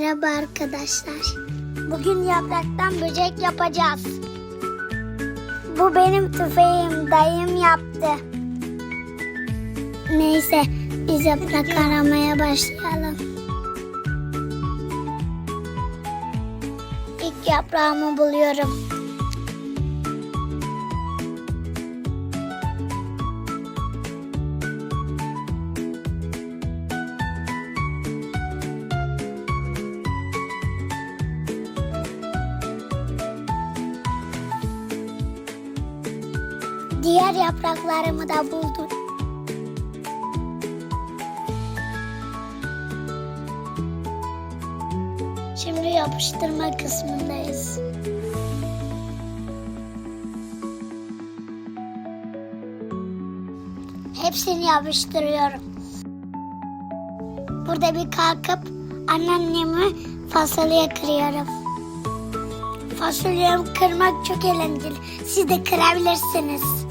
Merhaba arkadaşlar. Bugün yapraktan böcek yapacağız. Bu benim tüfeğim. Dayım yaptı. Neyse biz yaprak aramaya başlayalım. İlk yaprağımı buluyorum. Diğer yapraklarımı da buldum. Şimdi yapıştırma kısmındayız. Hepsini yapıştırıyorum. Burada bir kalkıp anneannemi fasulyeye kırıyorum. Fasulyemi kırmak çok eğlenceli. Siz de kırabilirsiniz.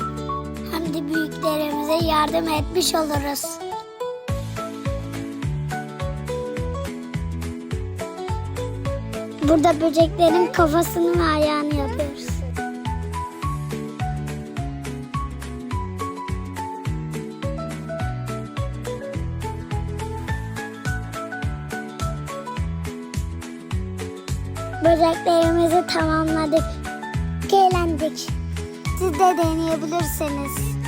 Hem de büyüklerimize yardım etmiş oluruz. Burada böceklerin kafasını ve ayağını yapıyoruz. Böceklerimizi tamamladık. Eğlendik. Siz de deneyebilirsiniz.